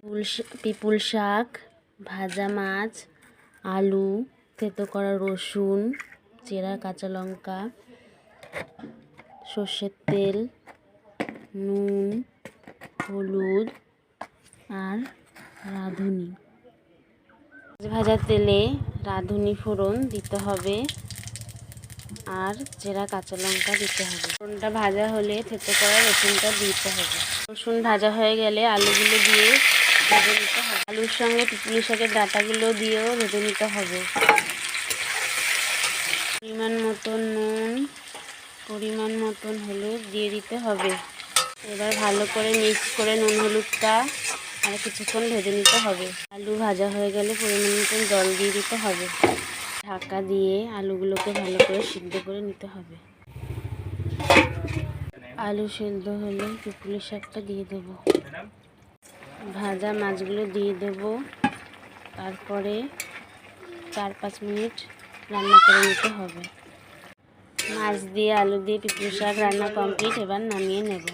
পুল পিপুল শাক, ভাজা মাছ, আলু, থেতো করা রসুন, চেরা কাঁচা লঙ্কা, সর্ষের তেল, নুন, হলুদ আর রাঁধুনি। ভাজা তেলে রাঁধুনি ফোড়ন দিতে হবে। আর চেরা কাঁচা লঙ্কা দিতে হবে। ফোড়নটা ভাজা হলে থেতো করা রসুনটা দিতে হবে। রসুন ভাজা হয়ে গেলে আলুগুলো দিয়ে ভেজে নিতে হবে। আলুর সঙ্গে পিপুলি শাকের ডাঁটাগুলো দিয়েও ভেজে নিতে হবে। পরিমাণ মতন নুন, পরিমাণ মতন হলুদ দিয়ে দিতে হবে। এবার ভালো করে মিক্স করে নুন, হলুদটা আর কিছুক্ষণ ভেজে নিতে হবে। আলু ভাজা হয়ে গেলে পরিমাণ মতন জল দিয়ে দিতে হবে। ঢাকা দিয়ে আলুগুলোকে ভালো করে সিদ্ধ করে নিতে হবে। আলু সিদ্ধ হলে পিপুলি শাকটা দিয়ে দেবো। ভাজা মাছগুলো দিয়ে দেবো। তারপরে চার পাঁচ মিনিট রান্না করে নিতে হবে। মাছ দিয়ে আলু দিয়ে পিপুলি শাক রান্না কমপ্লিট, এবার নামিয়ে নেব।